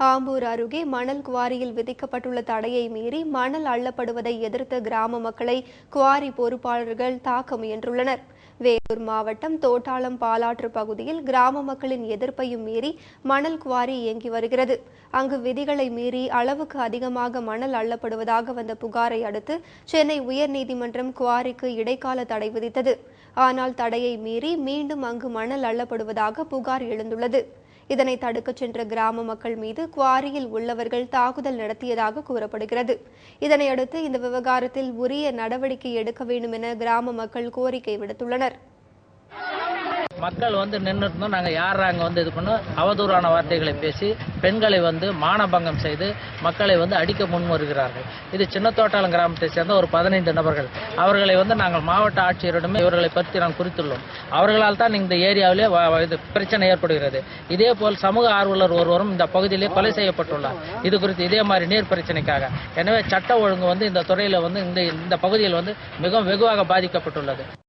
ஆம்பூர் அருகே மணல் குவாரியில் விதிக்கப்பட்டுள்ள தடையை மீறி மணல் அள்ளப்படுவதை எதிர்த்த கிராம மக்களை குவாரி பொறுப்பாளர்கள் தாக்க முயன்றுள்ளனர். வேலூர் மாவட்டம் தோட்டாளம் பாலாற்று பகுதியில் கிராம மக்களின் எதிர்ப்பையும் மீறி மணல் குவாரி இயங்கி வருகிறது. அங்கு விதிகளை மீறி அளவுக்கு அதிகமாக மணல் அள்ளப்படுவதாக வந்த புகாரை அடுத்து சென்னை உயர்நீதிமன்றம் குவாரிக்கு இடைக்கால தடை விதித்தது. ஆனால் தடையை மீறி மீண்டும் அங்கு மணல் அள்ளப்படுவதாக புகார் எழுந்துள்ளது. இதனை தடுக்கச் சென்ற கிராம மக்கள் மீது குவாரியில் உள்ளவர்கள் தாக்குதல் நடத்தியதாக கூறப்படுகிறது. இதனையடுத்து இந்த விவகாரத்தில் உரிய நடவடிக்கை எடுக்க வேண்டும் என கிராம மக்கள் கோரிக்கை விடுத்துள்ளனர். மக்கள் வந்து நின்று இருந்தோம் நாங்கள் யார் அங்கே வந்து இது பண்ணோம்? அவதூறான வார்த்தைகளை பேசி பெண்களை வந்து மானபங்கம் செய்து மக்களை வந்து அடிக்க முன்வருகிறார்கள் இது சின்னத்தோட்டாளம் கிராமத்தை சேர்ந்த ஒரு பதினைந்து நபர்கள். அவர்களை வந்து நாங்கள் மாவட்ட ஆட்சியரிடமே இவர்களை பற்றி நான் குறித்துள்ளோம். அவர்களால் தான் இந்த ஏரியாவிலே இது பிரச்சனை ஏற்படுகிறது. இதே போல் சமூக ஆர்வலர் ஒருவரும் இந்த பகுதியிலே கொலை செய்யப்பட்டுள்ளார். இது குறித்து இதே மாதிரி நீர் பிரச்சனைக்காக. எனவே சட்ட ஒழுங்கு வந்து இந்த துறையில் வந்து இந்த இந்த பகுதியில் வந்து மிகவும் வெகுவாக பாதிக்கப்பட்டுள்ளது.